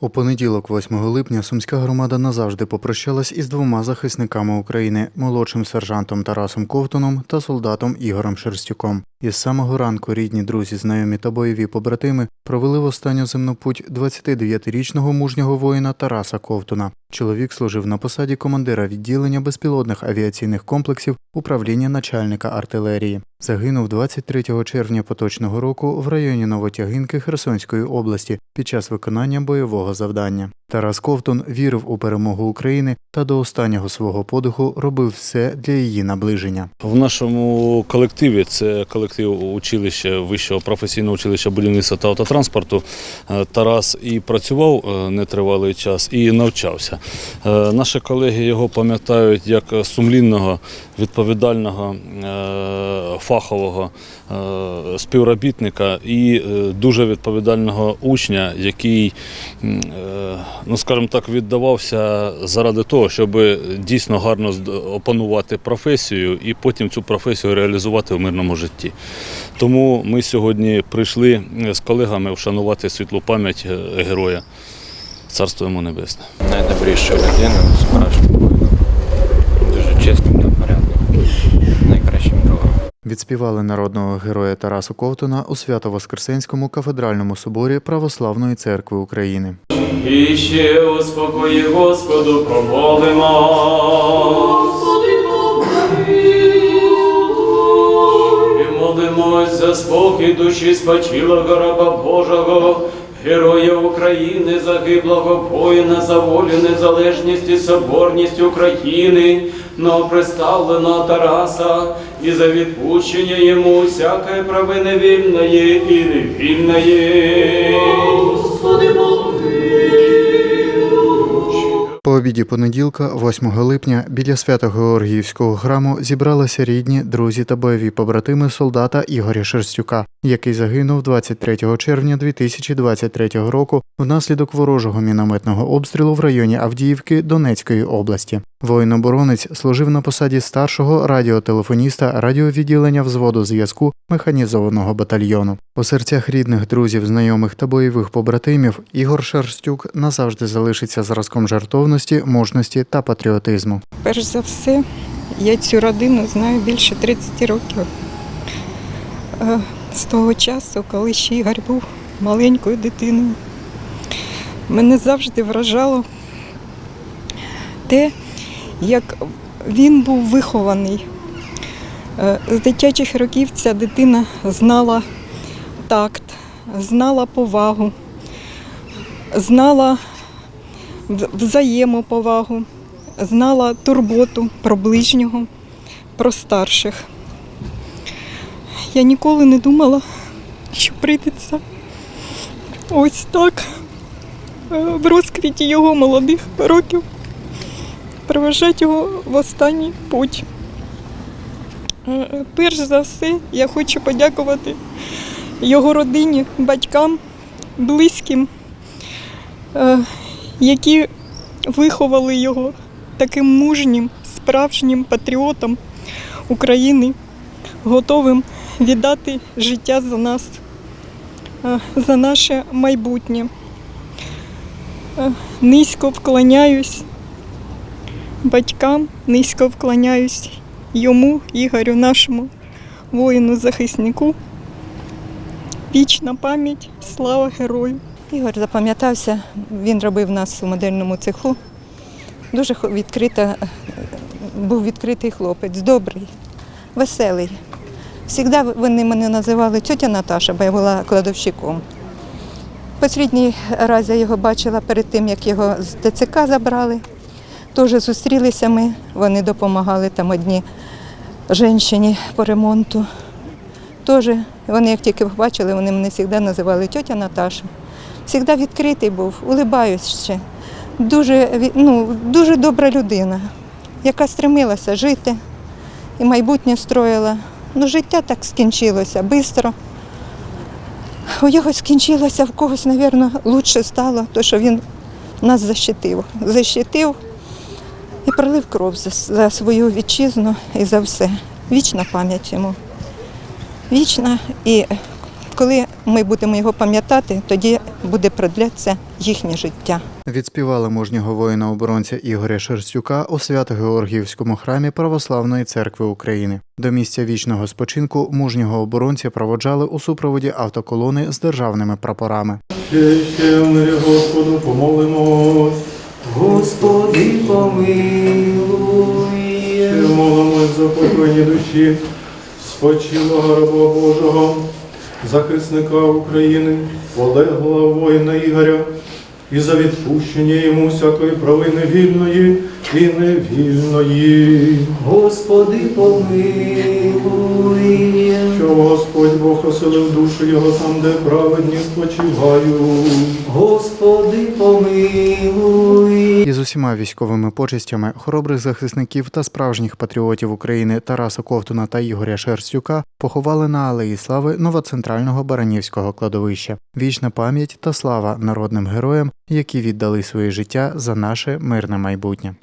У понеділок, 8 липня, сумська громада назавжди попрощалась із двома захисниками України молодшим сержантом Тарасом Ковтуном та солдатом Ігорем Шерстюком. Із самого ранку рідні, друзі, знайомі та бойові побратими провели в останню земну путь 29-річного мужнього воїна Тараса Ковтуна. Чоловік служив на посаді командира відділення безпілотних авіаційних комплексів управління начальника артилерії. Загинув 23 червня поточного року в районі Новотягинки Херсонської області під час виконання бойового завдання. Тарас Ковтун вірив у перемогу України та до останнього свого подиху робив все для її наближення. В нашому колективі це колектив училища вищого професійного училища будівництва та автотранспорту. Е, Тарас і працював е, нетривалий час, і навчався. Е, Наші колеги його пам'ятають як сумлінного, відповідального, фахового співробітника і дуже відповідального учня, який, ну скажімо так, віддавався заради того, щоб дійсно гарно опанувати професію і потім цю професію реалізувати в мирному житті. Тому ми сьогодні прийшли е, з колегами вшанувати світлу пам'ять е, героя. Царство йому небесне. найдобрішу людину, справжню воїну. Дуже чесним та порядним. Найкращим другом. Відспівали народного героя Тарасу Ковтуна у Свято-Воскресенському кафедральному соборі Православної церкви України. І ще у спокої Господу помолимо. І молимось за спокій душі спочилого раба Божого, героя України, загиблого воїна за волю, незалежність і соборність України, новоприставленого Тараса, і за відпущення йому всякої провини вільної і невільної. По обіді понеділка, 8 липня, біля Свято-Георгіївського храму зібралися рідні, друзі та бойові побратими солдата Ігоря Шерстюка, який загинув 23 червня 2023 року внаслідок ворожого мінометного обстрілу в районі Авдіївки Донецької області. Воїн-оборонець служив на посаді старшого радіотелефоніста радіовідділення взводу зв'язку механізованого батальйону. У серцях рідних, друзів, знайомих та бойових побратимів Ігор Шерстюк назавжди залишиться зразком жартовності, мужності та патріотизму. Перш за все, я цю родину знаю більше 30 років. Е, З того часу, коли ще Ігор був маленькою дитиною, мене завжди вражало те, як він був вихований. Е, З дитячих років ця дитина знала такт, знала повагу, знала взаємоповагу, знала турботу про ближнього, про старших. Я ніколи не думала, що прийдеться ось так е, в розквіті його молодих років проважати його в останній путь. Е, Перш за все, я хочу подякувати його родині, батькам, близьким, е, які виховали його таким мужнім, справжнім патріотом України, готовим віддати життя за нас, е, за наше майбутнє. Низько вклоняюсь батькам, низько вклоняюсь йому, Ігорю, нашому воїну-захиснику. Вічна пам'ять, слава герою! Ігор запам'ятався, він робив нас у модельному цеху. Дуже відкрита, був відкритий хлопець, добрий, веселий. Завжди вони мене називали тьотя Наташа, бо я була кладовщиком. Послідній раз я його бачила перед тим, як його з ТЦК забрали. Теж зустрілися ми, вони допомагали там одній жінці по ремонту. Теж вони, як тільки побачили, вони мене завжди називали тьотя Наташа. Завжди відкритий був, улибаюсь ще. Дуже, ну, дуже добра людина, яка стремилася жити і майбутнє строїла. Ну, життя так скінчилося швидко. У його скінчилося, в когось, мабуть, краще стало, то що він нас защитив. Защитив і пролив кров за, за свою вітчизну і за все. Вічна пам'ять йому. Вічна. І коли ми будемо його пам'ятати, тоді буде продлятися їхнє життя. Відспівали мужнього воїна-оборонця Ігоря Шерстюка у Свято-Георгіївському храмі Православної церкви України. До місця вічного спочинку мужнього оборонця проводжали у супроводі автоколони з державними прапорами. Ще, ще Господу помолимось. Господи помилуй. Ще молимось за покойні душі спочилого раба Божого, захисника України, полеглого воїна Ігоря, і за відпущення йому всякої провини вільної і невільної. Господи помилуй. Що Господь Бог оселив душу його там, де праведні спочивають. Господи помилуй. Із усіма військовими почестями хоробрих захисників та справжніх патріотів України Тараса Ковтуна та Ігоря Шерстюка поховали на Алеї Слави новоцентрального Баранівського кладовища. Вічна пам'ять та слава народним героям, які віддали своє життя за наше мирне майбутнє.